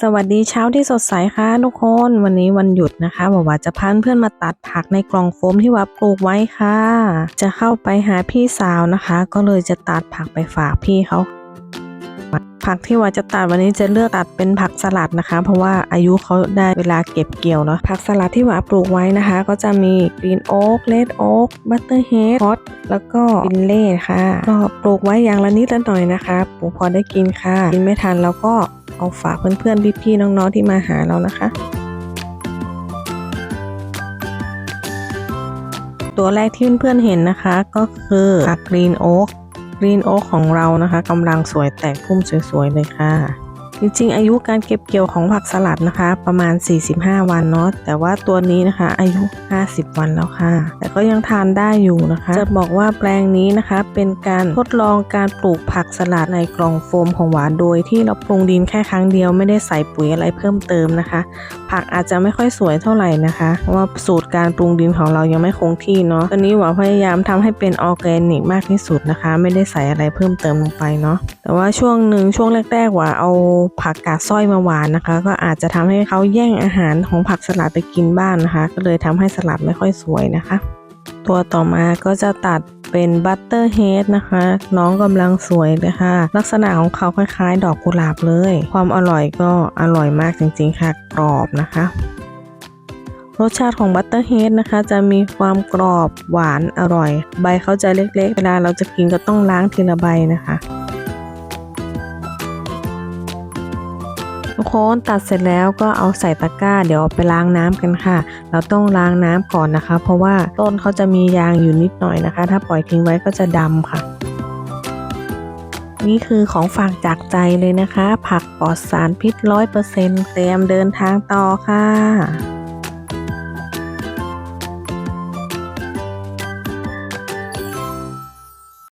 สวัสดีเช้าที่สดใสค่ะทุกคนวันนี้วันหยุดนะคะบอกว่าจะพาเพื่อนมาตัดผักในกล่องโฟมที่ว่าปลูกไว้ค่ะ จะเข้าไปหาพี่สาวนะคะ ก็เลยจะตัดผักไปฝากพี่เขาผักที่ว่าจะตัดวันนี้จะเลือกตัดเป็นผักสลัดนะคะ เพราะว่าอายุเขาได้เวลาเก็บเกี่ยวเนาะผักสลัดที่ว่าปลูกไว้นะคะ ก็จะมีกรีนโอ๊กเลดโอ๊กบัตเตอร์เฮดฮอตแล้วก็ฟินเล่ค่ะ ก็ปลูกไว้อย่างละนิดละหน่อยนะคะ ปลูกพอได้กินค่ะ กินไม่ทันแล้วก็ เอาฝากเพื่อนๆพี่ๆน้องๆที่มาหาเรานะคะ ตัวแรกที่เพื่อนๆเห็นนะคะก็คือผักกรีนโอ๊กกรีนโอ๊กของเรานะคะกำลังสวยแตกพุ่มสวยๆเลยค่ะ จริงๆ อายุการเก็บเกี่ยวของผักสลัดนะคะ ประมาณ 45 วันเนาะแต่ว่าตัวนี้นะคะ อายุ 50 วันแล้วค่ะ แต่ก็ยังทานได้อยู่นะคะ จะบอกว่าแปลงนี้นะคะ เป็นการทดลองการปลูกผักสลัดในกล่องโฟมของหวานโดยที่เราปรุงดินแค่ครั้งเดียวไม่ได้ใส่ปุ๋ยอะไรเพิ่มเติมนะคะ ผักอาจจะไม่ค่อยสวยเท่าไหร่นะคะเพราะว่าสูตรการปรุงดินของเรายังไม่คงที่เนาะตอนนี้หวาพยายามทำให้เป็นออร์แกนิกมากที่สุดนะคะ ไม่ได้ใส่อะไรเพิ่มเติมลงไปเนาะแต่ว่าช่วงหนึ่งช่วงแรกๆหว่าเอาผักกาดสร้อยมาหวานนะคะ ก็อาจจะทำให้เขาแย่งอาหารของผักสลัดไปกินบ้างนนะคะ ก็เลยทำให้สลัดไม่ค่อยสวยนะคะ ตัวต่อมาก็จะตัดเป็นบัตเตอร์เฮดนะคะ น้องกำลังสวยเลยค่ะ ลักษณะของเขาคล้ายๆ ดอกกุหลาบเลย ความอร่อยก็อร่อยมากจริงๆค่ะ กรอบนะคะ รสชาติของบัตเตอร์เฮดนะคะ จะมีความกรอบหวานอร่อย ใบเขาจะเล็กๆ เวลาเราจะกินก็ต้องล้างทีละใบนะคะทุกคนตัดเสร็จแล้วก็เอาใส่ตะกร้า เดี๋ยวไปล้างน้ำกันค่ะ เราต้องล้างน้ำก่อนนะคะ เพราะว่าต้นเขาจะมียางอยู่นิดหน่อยนะคะ ถ้าปล่อยทิ้งไว้ก็จะดำค่ะ นี่คือของฝากจากใจเลยนะคะ ผักปลอดสารพิษร้อยเปอร์เซ็นต์เตรียมเดินทางต่อค่ะ